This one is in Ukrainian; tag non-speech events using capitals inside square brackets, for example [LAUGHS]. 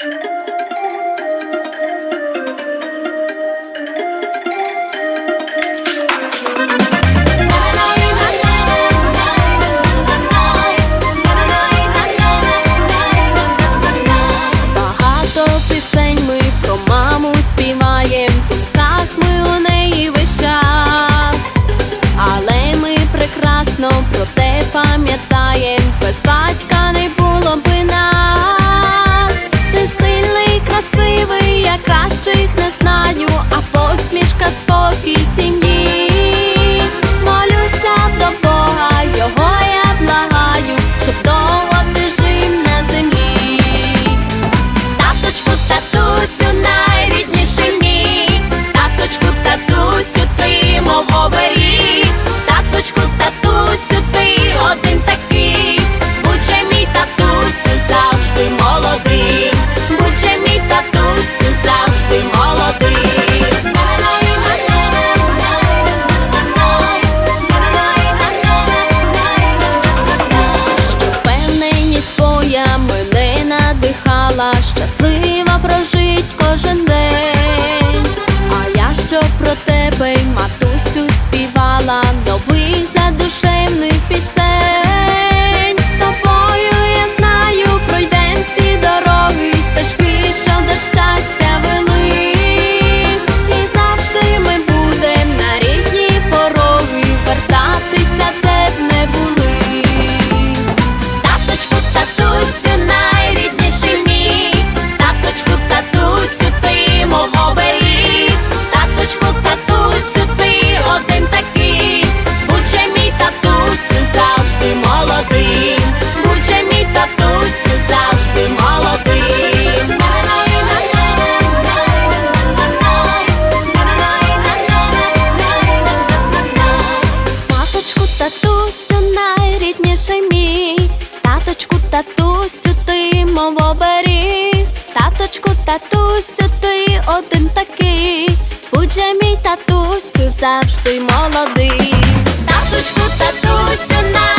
Uh-huh. [LAUGHS] dolar татусю, ти мов оберіг таточку, татусю, ти один такий, будь же мій татусю завжди молодий, таточку, татусю на.